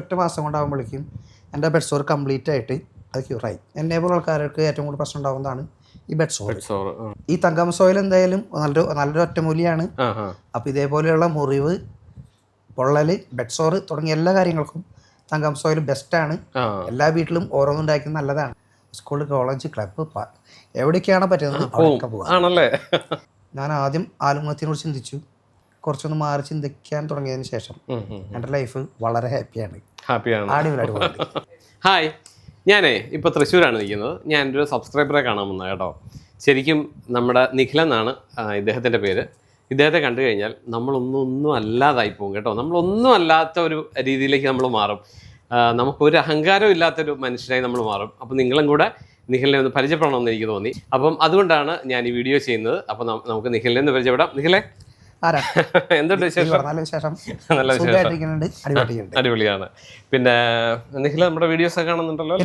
ഒറ്റ മാസം കൊണ്ടാകുമ്പോഴേക്കും എന്റെ ബെഡ് സോർ കംപ്ലീറ്റ് ആയിട്ട് അത് ക്യൂറായി എന്നെ പോലെ ആൾക്കാർക്ക് ഏറ്റവും കൂടുതൽ പ്രശ്നം ഉണ്ടാകുന്നതാണ് ഈ ബെഡ് സോർ ഈ തങ്കം സോയിൽ എന്തായാലും നല്ലൊരു നല്ലൊരു ഒറ്റമൂലിയാണ്. അപ്പോൾ ഇതേപോലെയുള്ള മുറിവ് പൊള്ളൽ ബെഡ് സോറ് തുടങ്ങിയ എല്ലാ കാര്യങ്ങൾക്കും തങ്കം സോയിൽ ബെസ്റ്റാണ് എല്ലാ വീട്ടിലും ഓരോന്നുണ്ടാക്കുന്നത് നല്ലതാണ്. സ്കൂൾ കോളേജ് ക്ലബ്ബ് എവിടേക്കാണ് പറ്റുന്നത് ആണല്ലേ? ഞാൻ ആദ്യം ആലുമത്തിനോട് ചിന്തിച്ചു. കുറച്ചൊന്ന് മാറി ചിന്തിക്കാൻ തുടങ്ങിയതിന് ശേഷം എന്റെ ലൈഫ് വളരെ ഹാപ്പിയാണ് ഹാപ്പിയാണ് അടിപൊളിയായിട്ട് ഹായ് ഞാനേ ഇപ്പോൾ തൃശ്ശൂരാണ് നിൽക്കുന്നത് ഞാൻ എന്റെ ഒരു സബ്സ്ക്രൈബറെ കാണാൻ വന്നത് കേട്ടോ. ശരിക്കും നമ്മുടെ നിഖിൽ എന്നാണ് ഇദ്ദേഹത്തിന്റെ പേര്. ഇദ്ദേഹത്തെ കണ്ടു കഴിഞ്ഞാൽ നമ്മളൊന്നും ഒന്നും അല്ലാതായി പോകും കേട്ടോ. നമ്മളൊന്നും അല്ലാത്ത ഒരു രീതിയിലേക്ക് നമ്മൾ മാറും. നമുക്കൊരു അഹങ്കാരം ഇല്ലാത്തൊരു മനുഷ്യനായി നമ്മൾ മാറും. അപ്പോൾ നിങ്ങളും കൂടെ നിഖിലിനെ ഒന്ന് പരിചയപ്പെടണമെന്ന് എനിക്ക് തോന്നി. അപ്പം അതുകൊണ്ടാണ് ഞാൻ ഈ വീഡിയോ ചെയ്യുന്നത്. അപ്പം നമുക്ക് നിഖിലിനെ ഒന്ന് പരിചയപ്പെടാം. നിഖിലെ. ആരാ? എന്തുണ്ട് വിശേഷം? നല്ല വിശേഷം നല്ല വിശേഷം. അടിപൊളിയാണ്. പിന്നെ നിഖില നമ്മുടെ വീഡിയോസ് ഒക്കെ കാണുന്നുണ്ടല്ലോ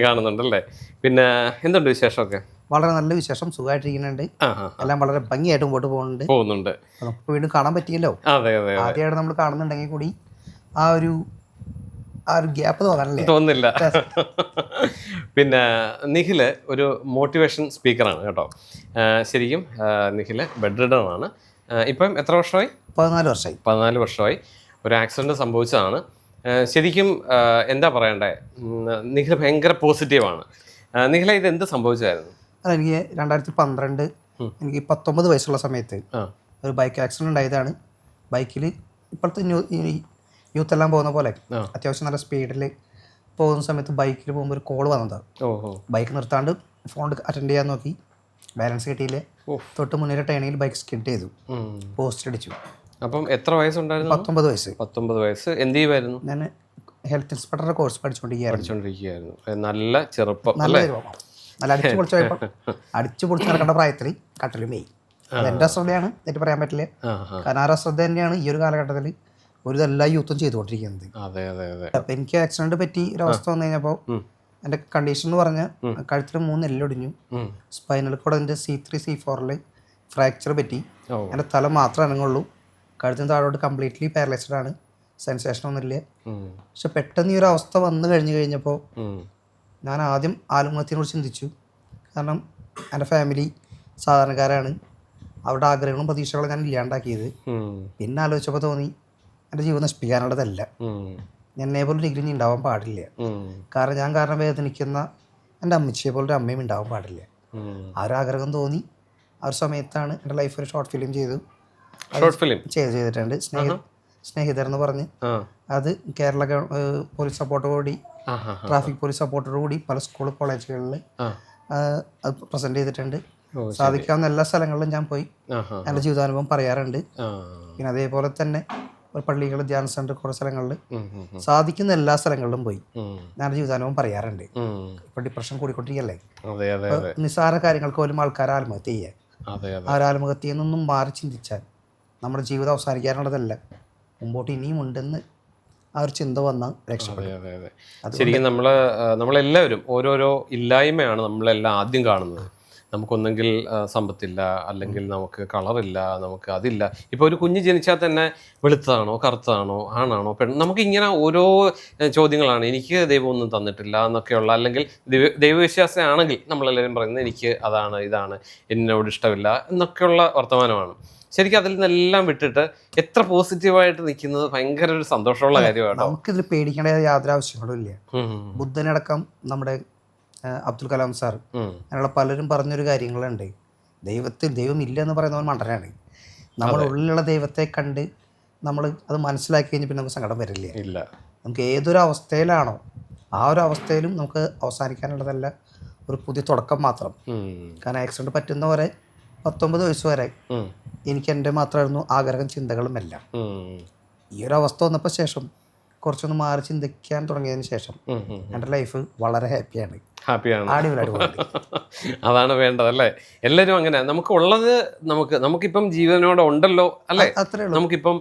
കാണുന്നുണ്ടല്ലേ? പിന്നെ എന്തുണ്ട് വിശേഷമൊക്കെ? വളരെ നല്ല വിശേഷം സുഖമായിട്ടിരിക്കുന്നുണ്ട് എല്ലാം വളരെ ഭംഗിയായിട്ട് മുമ്പോട്ട് പോകുന്നുണ്ട്. പോകുന്നുണ്ട്. നമുക്ക് വീണ്ടും കാണാൻ പറ്റിയല്ലോ? അതെ അതെ. ആദ്യമായിട്ട് നമ്മൾ കാണുന്നുണ്ടെങ്കിൽ കൂടി ആ ഒരു ആ ഒരു ഗ്യാപ്പ് തോന്നണല്ലേ തോന്നുന്നില്ല. പിന്നെ നിഖിൽ ഒരു മോട്ടിവേഷൻ സ്പീക്കറാണ് കേട്ടോ. ശരിക്കും നിഖിൽ ബെഡ് ആ, ഇപ്പം എത്ര വർഷമായി? പതിനാല് വർഷമായി. പതിനാല് വർഷമായി. ഒരു ആക്സിഡന്റ് സംഭവിച്ചതാണ്. ശരിക്കും എന്താ പറയണ്ടേ? നിഖിൽ നിഖിൽ ഭയങ്കര പോസിറ്റീവാണ് നിഖില ഇത് എന്ത് സംഭവിച്ചായിരുന്നു? അത് എനിക്ക് രണ്ടായിരത്തി പന്ത്രണ്ട് എനിക്ക് പത്തൊമ്പത് വയസ്സുള്ള സമയത്ത് ഒരു ബൈക്ക് ആക്സിഡന്റ് ഉണ്ടായതാണ്. ബൈക്കിൽ ഇപ്പോഴത്തെ ന്യൂ യൂത്ത് എല്ലാം പോകുന്ന പോലെ. അത്യാവശ്യം നല്ല സ്പീഡിൽ പോകുന്ന സമയത്ത് ബൈക്കിൽ പോകുമ്പോൾ ഒരു കോൾ വന്നതാണ് ബൈക്ക് നിർത്താണ്ട് ഫോൺ അറ്റൻഡ് ചെയ്യാൻ നോക്കി. ബാലൻസ് കിട്ടിയില്ല. തൊട്ട് മുന്നേ ടേണിയിൽ ബൈക്ക് സ്കിഡ് ചെയ്തു. പോസ്റ്റ് അടിച്ചു. അപ്പം എത്ര വയസ്സുണ്ടായിരുന്നു? പത്തൊമ്പത് വയസ്സ്. പത്തൊമ്പത് വയസ്സ്. എന്ത് ചെയ്യുമായിരുന്നു ഞാൻ ഹെൽത്ത് ഇൻസ്പെക്ടറുടെ കോഴ്സ് പഠിച്ചുകൊണ്ടിരിക്കുകയായിരുന്നു നല്ല ചെറുപ്പം നല്ല നല്ല അടിച്ചു പൊളിച്ച് അടിച്ചു പൊളിച്ച് നടക്കേണ്ട പ്രായത്തിൽ കട്ടലും മെയ്. അത് എന്റെ അശ്രദ്ധയാണ് എനിക്ക് പറയാൻ പറ്റില്ല. ശ്രദ്ധ കാരണം ആ അശ്രദ്ധ തന്നെയാണ് ഈ ഒരു കാലഘട്ടത്തിൽ ഒരു എല്ലാ യൂത്തും ചെയ്തുകൊണ്ടിരിക്കുന്നത്. അപ്പൊ എനിക്ക് ആക്സിഡന്റ് പറ്റി ഒരവസ്ഥ വന്നു കഴിഞ്ഞപ്പോൾ എന്റെ കണ്ടീഷൻ എന്ന് പറഞ്ഞാൽ കഴുത്തിൽ മൂന്ന് എല്ലൊടിഞ്ഞു. സ്പൈനൽ കോഡിന്റെ സി ത്രീ സി ഫോറിൽ ഫ്രാക്ചർ പറ്റി. എന്റെ തല മാത്രമേ അനങ്ങുള്ളൂ. കഴുത്തിന് താഴോട്ട് കംപ്ലീറ്റ്ലി പാരലൈസ്ഡ് ആണ്. സെൻസേഷൻ ഒന്നുമില്ല. പക്ഷെ പെട്ടെന്ന് ഈ ഒരു അവസ്ഥ വന്നു കഴിഞ്ഞു കഴിഞ്ഞപ്പോൾ. ഞാൻ ആദ്യം ആത്മഹത്യനോട് ചിന്തിച്ചു. കാരണം എന്റെ ഫാമിലി സാധാരണക്കാരാണ്. അവരുടെ ആഗ്രഹങ്ങളും പ്രതീക്ഷകളും ഞാൻ ഇല്ലാണ്ടാക്കിയത്. പിന്നെ ആലോചിച്ചപ്പോൾ തോന്നി എന്റെ ജീവിതം നശിപ്പിക്കാനുള്ളതല്ല. എന്നെ പോലെ ഡിഗ്രി ഇനി ഉണ്ടാവാൻ പാടില്ല. കാരണം ഞാൻ കാരണം വേദനിക്കുന്ന എന്റെ അമ്മച്ചിയെ പോലെ ഒരു അമ്മയും ഉണ്ടാവാൻ പാടില്ല. ആ ഒരു ആഗ്രഹം തോന്നി. ആ ഒരു സമയത്താണ് എന്റെ ലൈഫ് ഒരു ഷോർട്ട് ഫിലിം ചെയ്തു. ഷോർട്ട് ഫിലിം ചെയ്ത് ചെയ്തിട്ടുണ്ട്. സ്നേഹ സ്നേഹിതർ എന്ന് പറഞ്ഞ്. അത് കേരള പോലീസ് സപ്പോർട്ടോടുകൂടി ട്രാഫിക് പോലീസ് സപ്പോർട്ടോടുകൂടി പല സ്കൂൾ കോളേജുകളിൽ അത് പ്രസന്റ് ചെയ്തിട്ടുണ്ട്. സാധിക്കാവുന്ന എല്ലാ സ്ഥലങ്ങളിലും ഞാൻ പോയി. എന്റെ ജീവിതാനുഭവം പറയാറുണ്ട്. പിന്നെ അതേപോലെ തന്നെ പള്ളികൾ ധ്യാന സെന്റർ കുറേ സ്ഥലങ്ങളിൽ. സാധിക്കുന്ന എല്ലാ സ്ഥലങ്ങളിലും പോയി. ഞാൻ ജീവിതാനുഭവം പറയാറുണ്ട്. ഇപ്പൊ ഡിപ്രഷൻ കൂടിക്കൊണ്ടിരിക്കല്ലേ നിസ്സാര കാര്യങ്ങൾക്ക് പോലും ആൾക്കാർ ആത്മഹത്യ ചെയ്യാൻ അതെ അതെ. ആ ഒരു ആത്മഹത്യയിൽ നിന്നും മാറി ചിന്തിച്ചാൽ നമ്മുടെ ജീവിതം അവസാനിക്കാനുള്ളതല്ല. മുമ്പോട്ട് ഇനിയും ഉണ്ടെന്ന് ആ ഒരു ചിന്ത വന്ന രക്ഷപ്പെടും. ശരിക്കും നമ്മൾ നമ്മളെല്ലാവരും ഓരോരോ ഇല്ലായ്മയാണ് നമ്മളെല്ലാം ആദ്യം കാണുന്നത്. നമുക്കൊന്നെങ്കിൽ സമ്പത്തില്ല അല്ലെങ്കിൽ നമുക്ക് കളറില്ല നമുക്ക് അതില്ല. ഇപ്പോൾ ഒരു കുഞ്ഞ് ജനിച്ചാൽ തന്നെ വെളുത്തതാണോ കറുത്തതാണോ ആണാണോ പെൺ നമുക്ക് ഇങ്ങനെ ഓരോ ചോദ്യങ്ങളാണ്. എനിക്ക് ദൈവം ഒന്നും തന്നിട്ടില്ല എന്നൊക്കെയുള്ള അല്ലെങ്കിൽ ദൈവ ദൈവവിശ്വാസമാണെങ്കിൽ നമ്മളെല്ലാവരും പറയുന്നത് എനിക്ക് അതാണ് ഇതാണ് എന്നോട് ഇഷ്ടമില്ല എന്നൊക്കെയുള്ള വർത്തമാനമാണ്. ശരിക്കും അതിൽ നിന്നെല്ലാം വിട്ടിട്ട് എത്ര പോസിറ്റീവായിട്ട് നിൽക്കുന്നത് ഭയങ്കര ഒരു സന്തോഷമുള്ള കാര്യമാണ് നമുക്കിതിൽ പേടിക്കേണ്ട യാതൊരു ആവശ്യങ്ങളും ഇല്ല. ബുദ്ധനടക്കം നമ്മുടെ അബ്ദുൽ കലാം സാർ. അങ്ങനെയുള്ള പലരും പറഞ്ഞൊരു കാര്യങ്ങളുണ്ട്. ദൈവത്തിൽ ദൈവം ഇല്ല എന്ന് പറയുന്നവൻ മണ്ടനാണ്. നമ്മുടെ ഉള്ളിലുള്ള ദൈവത്തെ കണ്ട് നമ്മൾ അത് മനസ്സിലാക്കി കഴിഞ്ഞാൽ പിന്നെ നമുക്ക് സങ്കടം വരില്ല? ഇല്ല. നമുക്ക് ഏതൊരു അവസ്ഥയിലാണോ ആ ഒരു അവസ്ഥയിലും നമുക്ക് അവസാനിക്കാനുള്ളതല്ല ഒരു പുതിയ തുടക്കം മാത്രം. കാരണം കാരണം ആക്സിഡന്റ് പറ്റുന്നവരെ പത്തൊമ്പത് വയസ്സ് വരെ. എനിക്ക് എന്റെ മാത്രമായിരുന്നു ആഗ്രഹം ചിന്തകളും എല്ലാം. ഈ ഒരു അവസ്ഥ വന്നപ്പോൾ ശേഷം കുറച്ചൊന്ന് മാറി ചിന്തിക്കാൻ തുടങ്ങിയതിന് ശേഷം. എന്റെ ലൈഫ് വളരെ ഹാപ്പിയാണ് ഹാപ്പിയാണ് അതാണ് വേണ്ടത് അല്ലേ? എല്ലാവരും അങ്ങനെ. നമുക്ക് ഉള്ളത് നമുക്ക് നമുക്കിപ്പം ജീവനോടെ ഉണ്ടല്ലോ അല്ലേ? അത്രേ നമുക്കിപ്പം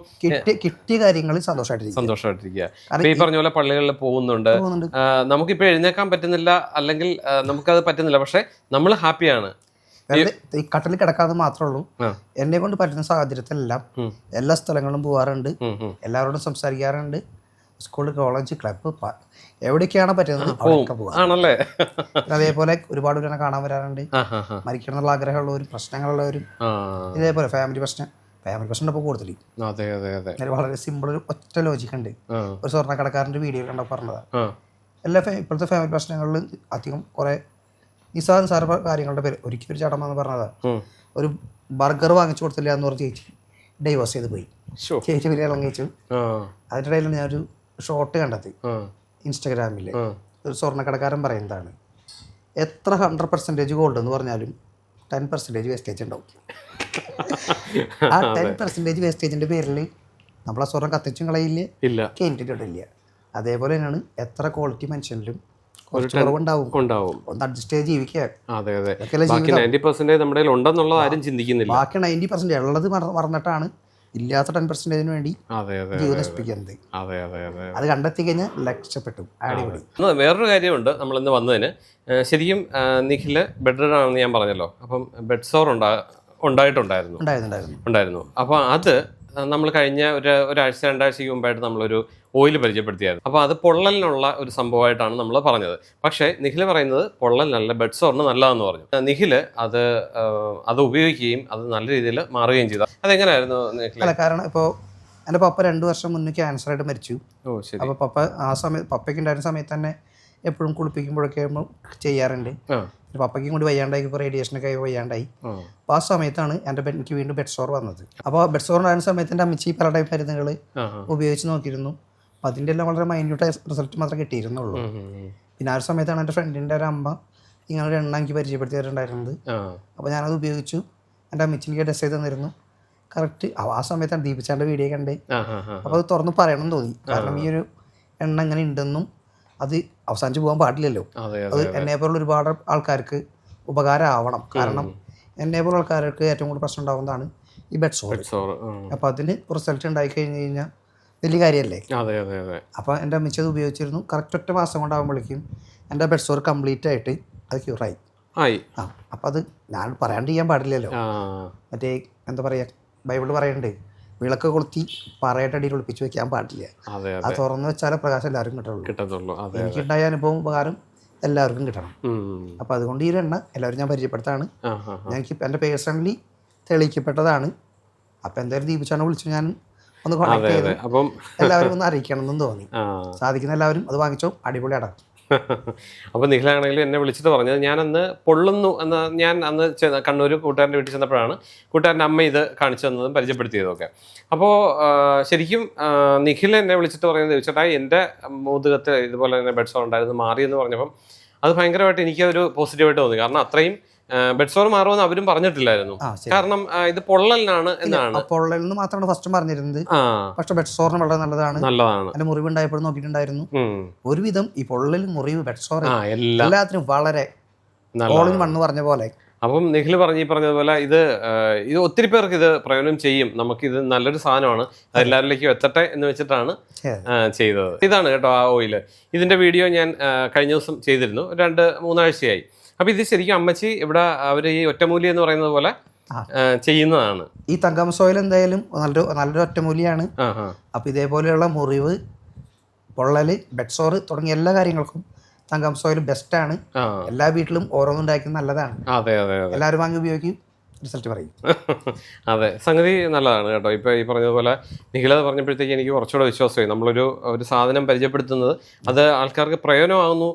കിട്ടിയ കാര്യങ്ങൾ സന്തോഷമായിട്ടിരിക്കുക. ഇപ്പൊ ഈ പറഞ്ഞ പോലെ പള്ളികളിൽ പോകുന്നുണ്ട്. നമുക്കിപ്പോ നമുക്കിപ്പോൾ എഴുന്നേക്കാൻ പറ്റുന്നില്ല അല്ലെങ്കിൽ നമുക്കത് പറ്റുന്നില്ല. പക്ഷെ നമ്മൾ ഹാപ്പിയാണ്. ഈ കട്ടിൽ കിടക്കാതെ മാത്രമേ ഉള്ളൂ. എന്നെ കൊണ്ട് പറ്റുന്ന സാഹചര്യത്തിലെല്ലാം എല്ലാ സ്ഥലങ്ങളും ഉം. എല്ലാവരോടും സംസാരിക്കാറുണ്ട്. സ്കൂൾ കോളേജ് ക്ലബ്ബ് എവിടേക്കാണ് പറ്റുന്നത് അവിടെയൊക്കെ പോകാം. അതേപോലെ ഒരുപാട് പേരെ കാണാൻ വരാറുണ്ട്. മരിക്കണം എന്നുള്ള ആഗ്രഹമുള്ളവരും പ്രശ്നങ്ങളുള്ളവരും ഇതേപോലെ ഫാമിലി പ്രശ്നം. ഫാമിലി പ്രശ്നം ഇപ്പോൾ കൂടുതൽ അതെ അതെ അതെ. അങ്ങനെ വളരെ സിമ്പിൾ ഒരു ഒറ്റ ലോജിക് ഉണ്ട്. ഒരു സ്വർണക്കടക്കാരന്റെ വീഡിയോ കണ്ടപ്പോൾ പറഞ്ഞതാ. എല്ലാ ഇപ്പോഴത്തെ ഫാമിലി പ്രശ്നങ്ങളിൽ അധികം കുറേ നിസ്സാര നിസ്സാര കാര്യങ്ങളുടെ പേര്. ഒരിക്കലും ഒരു ചടമെന്ന് പറഞ്ഞതാണ് പറഞ്ഞതാ. ഒരു ബർഗർ വാങ്ങിച്ചു കൊടുത്തില്ല എന്ന് പറഞ്ഞ് ചേച്ചി ഡൈവേഴ്സ് ചെയ്ത് പോയി. ചേച്ചി വലിയ ആ. അതിന്റെ ഇടയിൽ ഞാനൊരു ഷോർട്ട് കണ്ടത്. ഇൻസ്റ്റഗ്രാമിൽ ഒരു സ്വർണക്കടക്കാരൻ പറയുന്നതാണ്. എത്ര ഹൺഡ്രഡ് പെർസെന്റേജ് ഗോൾഡ് എന്ന് പറഞ്ഞാലും ടെൻ പെർസെന്റേജ് വേസ്റ്റേജ് ഉണ്ടാവും. ആ ടെൻ പെർസെന്റേജ് വേസ്റ്റേജിന്റെ പേരിൽ നമ്മളെ സ്വർണം കത്തിച്ചും കളയില്ല. ഇല്ല. കേട്ടിട്ടില്ല അതേപോലെ തന്നെയാണ് എത്ര ക്വാളിറ്റി മനുഷ്യനിലും ഒന്ന് അഡ്ജസ്റ്റ് ചെയ്ത് ജീവിക്കുക. ബാക്കി നയന്റി പെർസെന്റേജ് നമ്മുടെ കയ്യിൽ ഉണ്ടെന്നുള്ളത് ആരും ചിന്തിക്കുന്നില്ല. ബാക്കി നയന്റി പെർസെന്റ് ഉള്ളത് മറ- മറന്നിട്ടാണ് ഇല്ലാത്ത ടെൻ പെർസെന്റേജിന് വേണ്ടി ജീവിതം നശിപ്പിക്കുന്നത് അതെ കണ്ടെത്തി കഴിഞ്ഞാൽ രക്ഷപ്പെട്ടു അടിപൊളി. വേറൊരു കാര്യമുണ്ട് നമ്മൾ ഇന്ന് വന്നതിന്. ശരിക്കും നിഖിൽ ബെഡ് ആണെന്ന് ഞാൻ പറഞ്ഞല്ലോ. അപ്പം ബെഡ് സോർ ഉണ്ടാ ഉണ്ടായിട്ടുണ്ടായിരുന്നു. ഉണ്ടായിരുന്നു അപ്പോൾ അത് നമ്മൾ കഴിഞ്ഞ ഒരു ഒരാഴ്ച രണ്ടാഴ്ചയ്ക്ക് മുമ്പായിട്ട് നമ്മളൊരു ഓയിൽ പരിചയപ്പെടുത്തിയായിരുന്നു. അപ്പോൾ അത് പൊള്ളലിനുള്ള ഒരു സംഭവമായിട്ടാണ് നമ്മൾ പറഞ്ഞത്. പക്ഷേ നിഖിൽ പറയുന്നത് പൊള്ളലിനല്ല ബെഡ് സോറിന് നല്ലതെന്ന് പറഞ്ഞു. നിഖിൽ അത് അത് ഉപയോഗിക്കുകയും അത് നല്ല രീതിയിൽ മാറുകയും ചെയ്തു. അതെങ്ങനെയായിരുന്നു നിഖിൽ കാരണം ഇപ്പോൾ എന്റെ പപ്പ രണ്ട് വർഷം മുന്നേ ക്യാൻസർ ആയിട്ട് മരിച്ചു. ഓ ശരി. അപ്പോൾ പപ്പ ആ സമയത്ത് പപ്പയ്ക്ക് ഉണ്ടായിരുന്ന സമയത്ത് തന്നെ എപ്പോഴും കുളിപ്പിക്കുമ്പോഴൊക്കെ ചെയ്യാറുണ്ട്. പപ്പയ്ക്കും കൂടി വയ്യാണ്ടായി ഇപ്പോൾ റേഡിയേഷനൊക്കെ ആയി വയ്യാണ്ടായി. അപ്പോൾ ആ സമയത്താണ് എന്റെ എനിക്ക് വീണ്ടും ബെഡ് സോർ വന്നത്. അപ്പോൾ ബെഡ് സോർ ഉണ്ടായ സമയത്ത് എന്റെ അമ്മച്ചി പല ടൈപ്പ് മരുന്നുകൾ. ഉപയോഗിച്ച് നോക്കിയിരുന്നു. അപ്പോൾ അതിന്റെ എല്ലാം വളരെ മൈന്യൂട്ടായ റിസൾട്ട് മാത്രമേ കിട്ടിയിരുന്നുള്ളൂ. പിന്നെ ആ ഒരു സമയത്താണ് എന്റെ ഫ്രണ്ടിന്റെ ഒരു അമ്മ ഇങ്ങനെ ഒരു എണ്ണ എനിക്ക് പരിചയപ്പെടുത്തി തരുന്നുണ്ടായിരുന്നത് അപ്പോൾ ഞാനത് ഉപയോഗിച്ചു. എന്റെ അമ്മച്ചി എനിക്ക് ഡ്രസ് ചെയ്ത് തന്നിരുന്നു. കറക്റ്റ് ആ സമയത്താണ് ദീപിച്ചാന്റെ വീഡിയോ കണ്ട് അപ്പോൾ അത് തുറന്ന് പറയണം തോന്നി. കാരണം ഈ ഒരു എണ്ണ ഇങ്ങനെ ഉണ്ടെന്നും അത് അവസാനിച്ച് പോകാൻ പാടില്ലല്ലോ. അതെ എന്നെ പോലുള്ള ഒരുപാട് ആൾക്കാർക്ക് ഉപകാരമാവണം. കാരണം എന്നെ പോലുള്ള ആൾക്കാർക്ക് ഏറ്റവും കൂടുതൽ പ്രശ്നം ഉണ്ടാവുന്നതാണ് ഈ ബെഡ് സോറ് അപ്പോൾ അതിന് റിസൾട്ട് ഉണ്ടായി കഴിഞ്ഞ് കഴിഞ്ഞാൽ വലിയ കാര്യമല്ലേ? അപ്പോൾ എന്റെ അമ്മച്ചി അത് ഉപയോഗിച്ചിരുന്നു. കറക്റ്റ് ഒറ്റ മാസം കൊണ്ടാകുമ്പോഴേക്കും എന്റെ ബെഡ് സോർ കംപ്ലീറ്റ് ആയിട്ട് അത് ക്യൂറായി ആയി. ആ അപ്പോൾ അത് ഞാൻ പറയാണ്ട് ചെയ്യാൻ പാടില്ലല്ലോ. മറ്റേ എന്താ പറയുക ബൈബിൾ പറയുന്നുണ്ട് വിളക്ക് കൊളുത്തി പറയട്ടടി ഒളിപ്പിച്ച് വെക്കാൻ പാടില്ല. അതെ തുറന്ന് വെച്ചാലേ പ്രകാശം എല്ലാവർക്കും കിട്ടുള്ളൂ കിട്ടത്തുള്ളൂ. എനിക്കുണ്ടായ അനുഭവം ഉപകാരം എല്ലാവർക്കും കിട്ടണം. അപ്പൊ അതുകൊണ്ട് ഈ എണ്ണ എല്ലാവരും ഞാൻ പരിചയപ്പെടുത്താണ്. ഞാൻ. ഞങ്ങൾക്ക് എന്റെ പേഴ്സണലി തെളിയിക്കപ്പെട്ടതാണ്. അപ്പോൾ എന്തായാലും ദീപിച്ചാണ് വിളിച്ചു ഞാൻ ഒന്ന് കോൺടാക്ട് ചെയ്ത് എല്ലാവരും ഒന്ന് അറിയിക്കണം എന്നും തോന്നി സാധിക്കുന്ന എല്ലാവരും അത് വാങ്ങിച്ചോ. അടിപൊളിയാണ് അപ്പോൾ നിഖിലാണെങ്കിൽ എന്നെ വിളിച്ചിട്ട് പറഞ്ഞത് ഞാനന്ന് പൊള്ളുന്നു എന്ന് ഞാൻ അന്ന് കണ്ണൂർ കൂട്ടുകാരന്റെ വീട്ടിൽ ചെന്നപ്പോഴാണ് കൂട്ടുകാരന്റെ അമ്മ ഇത് കാണിച്ചു തന്നതും പരിചയപ്പെടുത്തിയതൊക്കെ അപ്പോൾ ശരിക്കും നിഖിൽ എന്നെ വിളിച്ചിട്ട് പറയുന്നത് ചേട്ടാ എന്റെ മുതുകത്ത് ഇതുപോലെ തന്നെ ബെഡ്സോൺ ഉണ്ടായിരുന്നു മാറി എന്ന് പറഞ്ഞപ്പം അത് ഭയങ്കരമായിട്ട് എനിക്ക് ഒരു പോസിറ്റീവായിട്ട് തോന്നി. കാരണം അത്രയും ബെഡ് സോർ മാറുമെന്ന് അവരും പറഞ്ഞിട്ടില്ലായിരുന്നു. കാരണം ഇത് പൊള്ളലിനാണ് എന്നാണ്. പൊള്ളലിൽ നിന്ന് മാത്രമാണ് ഫസ്റ്റ് പറഞ്ഞിരുന്നത്. പക്ഷെ ബെഡ് സോറിന് വളരെ നല്ലതാണ്. നല്ലതാണ്. അതിന് മുറിവ് ഉണ്ടായപ്പോഴും നോക്കിയിട്ടുണ്ടായിരുന്നു. ഒരുവിധം ഈ പൊള്ളൽ മുറിവ് ബെഡ് സോർ എല്ലാത്തിനും വളരെ ഓളിൻ മണ്ണ് പറഞ്ഞ പോലെ അപ്പം നിഖിൽ പറഞ്ഞ ഈ പറഞ്ഞതുപോലെ ഇത് ഇത് ഒത്തിരി പേർക്ക് ഇത് പ്രയോജനം ചെയ്യും. നമുക്ക് ഇത് നല്ലൊരു സാധനമാണ്. എല്ലാവരിലേക്കും എത്തട്ടെ എന്ന് വെച്ചിട്ടാണ് ചെയ്തത്. ഇതാണ് കേട്ടോ ആ ഓയിൽ ഇതിന്റെ വീഡിയോ ഞാൻ കഴിഞ്ഞ ദിവസം ചെയ്തിരുന്നു. രണ്ട് മൂന്നാഴ്ചയായി. അപ്പൊ ഇത് ശരിക്കും അമ്മച്ചി ഇവിടെ അവർ ഈ ഒറ്റമൂലി എന്ന് പറയുന്നത് പോലെ ചെയ്യുന്നതാണ്. ഈ തങ്കം സോയിൽ എന്തായാലും നല്ലൊരു നല്ലൊരു ഒറ്റമൂലിയാണ്. അപ്പോൾ ഇതേപോലെയുള്ള മുറിവ് പൊള്ളൽ ബെഡ്സോറ് തുടങ്ങിയ എല്ലാ കാര്യങ്ങൾക്കും തങ്കം സോയിൽ ബെസ്റ്റാണ്. ആണ് എല്ലാ വീട്ടിലും ഓരോന്നും ഉണ്ടാക്കി നല്ലതാണ്. അതെ അതെ എല്ലാവരും വാങ്ങി ഉപയോഗിക്കും റിസൾട്ട് പറയും. അതെ സംഗതി നല്ലതാണ് കേട്ടോ. ഇപ്പൊ ഈ പറഞ്ഞതുപോലെ നിഖില പറഞ്ഞപ്പോഴത്തേക്ക് എനിക്ക് കുറച്ചുകൂടെ വിശ്വാസമായി. നമ്മളൊരു ഒരു സാധനം പരിചയപ്പെടുത്തുന്നത് അത് ആൾക്കാർക്ക് പ്രയോജനമാകുന്നു.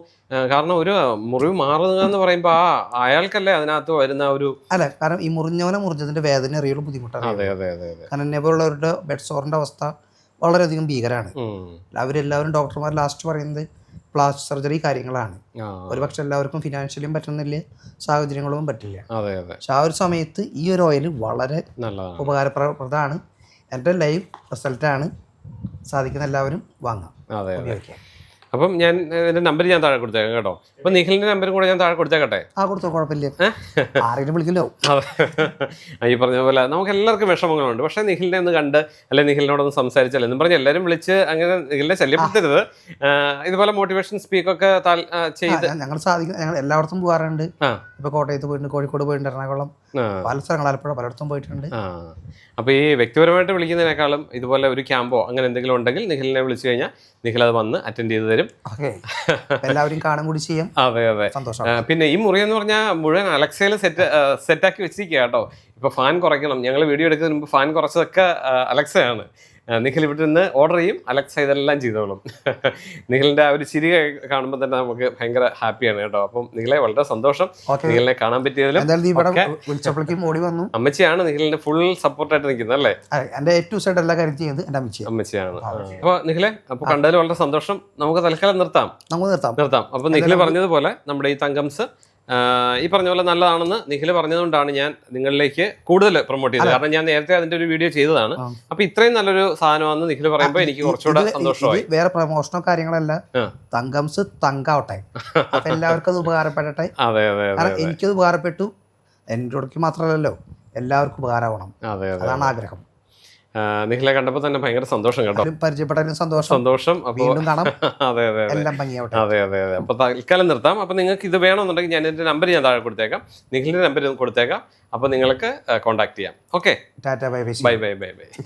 കാരണം ഒരു മുറിവ് മാറുക എന്ന് പറയുമ്പോൾ ആ അയാൾക്കല്ലേ അതിനകത്ത് വരുന്ന ഒരു അല്ല കാരണം ഈ മുറിഞ്ഞവനെ മുറിഞ്ഞതിന്റെ വേദന അറിയുള്ള ബുദ്ധിമുട്ടാണ്. അതെ അതെ അതെ അതെ. കാരണം എന്നെ പോലുള്ളവരുടെ ബെഡ് സോറിന്റെ അവസ്ഥ വളരെയധികം ഭീകരമാണ്. അവരെല്ലാവരും ഡോക്ടർമാർ ലാസ്റ്റ് പറയുന്നത് പ്ലാസ്റ്റിക് സർജറി കാര്യങ്ങളാണ്. ഒരുപക്ഷെ എല്ലാവർക്കും ഫിനാൻഷ്യലിയും പറ്റുന്നില്ല സാഹചര്യങ്ങളും പറ്റില്ല. പക്ഷെ ആ ഒരു സമയത്ത് ഈ ഒരു ഓയിൽ വളരെ ഉപകാരപ്രദമാണ്. എന്റെ ലൈവ് റിസൾട്ടാണ് സാധിക്കുന്ന എല്ലാവരും വാങ്ങാം. അതെ അപ്പം ഞാൻ എന്റെ നമ്പർ ഞാൻ താഴെ കൊടുത്തേക്കാം കേട്ടോ. അപ്പൊ നിഖിലിന്റെ നമ്പറും കൂടെ ഞാൻ താഴെ കൊടുത്തേക്കട്ടെ? ആ കൊടുത്തോ കുഴപ്പമില്ല. ആരെങ്കിലും വിളിക്കല്ലോ ഈ പറഞ്ഞ പോലെ നമുക്ക് എല്ലാവർക്കും വിഷമങ്ങളുണ്ട്. പക്ഷെ നിഖിലിനെ ഒന്ന് കണ്ട് അല്ലെ നിഖിലിനോടൊന്ന് സംസാരിച്ചല്ലേ എന്ന് പറഞ്ഞ് എല്ലാവരും വിളിച്ച് അങ്ങനെ നിഖിലിനെ ശല്യപ്പെടുത്തരുത്. ഇതുപോലെ മോട്ടിവേഷൻ സ്പീക്കൊക്കെ ചെയ്ത് ഞങ്ങൾ സാധിക്കും. ഞങ്ങൾ എല്ലായിടത്തും പോകാറുണ്ട്. ഇപ്പോൾ കോട്ടയത്ത് പോയിട്ടുണ്ട് കോഴിക്കോട് പോയിട്ടുണ്ട് എറണാകുളം. പല സ്ഥലങ്ങൾ ആലപ്പുഴ പലയിടത്തും പോയിട്ടുണ്ട്. അപ്പൊ അപ്പോൾ ഈ വ്യക്തിപരമായിട്ട് വിളിക്കുന്നതിനേക്കാളും ഇതുപോലെ ഒരു ക്യാമ്പോ അങ്ങനെ എന്തെങ്കിലും ഉണ്ടെങ്കിൽ നിഖിലിനെ വിളിച്ചു കഴിഞ്ഞാൽ നിഖിൽ അത് വന്ന് അറ്റൻഡ് ചെയ്ത് തരും. എല്ലാവരും കാണും കൂടി ചെയ്യാം. അതെ അതെ. സന്തോഷം. പിന്നെ ഈ മുറി എന്ന് പറഞ്ഞാൽ മുഴുവൻ അലക്സയിൽ സെറ്റ് സെറ്റാക്കി വെച്ചിരിക്കുക കേട്ടോ. ഇപ്പൊ ഫാൻ കുറയ്ക്കണം. ഞങ്ങൾ വീഡിയോ എടുക്കുന്നതിന് മുമ്പ് ഫാൻ കുറച്ചതൊക്കെ അലക്സയാണ്. നിഖിൽ ഇവിടെ നിന്ന് ഓർഡർ ചെയ്യും. അലക്സ ഇതെല്ലാം ചെയ്തോളും. നിഖിലിന്റെ ആ ഒരു ചിരി കാണുമ്പോൾ തന്നെ നമുക്ക് ഭയങ്കര ഹാപ്പിയാണ് കേട്ടോ. അപ്പം നിഖിലെ വളരെ സന്തോഷം. നിഖിലിനെ കാണാൻ പറ്റിയതിലും ഓടി വന്നു. അമ്മച്ചിയാണ് നിഖിലിന്റെ ഫുൾ സപ്പോർട്ടായിട്ട് നിൽക്കുന്നത് അല്ലേ? എന്റെ ഏറ്റവും സൈഡ് എല്ലാ കാര്യം ചെയ്യുന്നത് എന്റെ അമ്മച്ചിയാണ്. അമ്മച്ചിയാണ്. അപ്പോൾ നിഖിലെ അപ്പോൾ കണ്ടതിൽ വളരെ സന്തോഷം. നമുക്ക് തൽക്കാലം നിർത്താം. നമുക്ക് നിർത്താം. നിർത്താം. അപ്പോൾ നിഖിൽ പറഞ്ഞതുപോലെ നമ്മുടെ ഈ തങ്കംസ് ഈ പറഞ്ഞ പോലെ നല്ലതാണെന്ന് നിഖിൽ പറഞ്ഞതുകൊണ്ടാണ് ഞാൻ നിങ്ങളിലേക്ക് കൂടുതൽ പ്രൊമോട്ട് ചെയ്തത്. കാരണം ഞാൻ നേരത്തെ അതിന്റെ ഒരു വീഡിയോ ചെയ്തതാണ്. അപ്പൊ ഇത്രയും നല്ലൊരു സാധനമാണെന്ന് നിഖിൽ പറയുമ്പോൾ എനിക്ക് കുറച്ചുകൂടെ സന്തോഷമായി. വേറെ പ്രൊമോഷനോ കാര്യങ്ങളല്ല. തങ്കംസ് തങ്കാവട്ടെ. അപ്പൊ എല്ലാവർക്കും അത് ഉപകാരപ്പെടട്ടെ. അതെ അതെ എനിക്കത് ഉപകാരപ്പെട്ടു. എന്റെ മാത്രമല്ലല്ലോ. എല്ലാവർക്കും ഉപകാരമാവണം. അതെ അതെ അതാണ് ആഗ്രഹം. നിഖിലെ കണ്ടപ്പോൾ തന്നെ ഭയങ്കര സന്തോഷം കേട്ടോ. പരിചയപ്പെട്ടാലും സന്തോഷം. സന്തോഷം. അപ്പോൾ അതെ അതെ അതെ. അതെ അതെ അപ്പോൾ അപ്പൊ തൽക്കാലം നിർത്താം. അപ്പൊ നിങ്ങൾക്ക് ഇത് വേണമെന്നുണ്ടെങ്കിൽ ഞാൻ എന്റെ നമ്പർ ഞാൻ താഴെ കൊടുത്തേക്കാം. നിഖിലിന്റെ നമ്പർ കൊടുത്തേക്കാം. അപ്പൊ നിങ്ങൾക്ക് കോൺടാക്ട് ചെയ്യാം. Okay bye bye bye bye bye.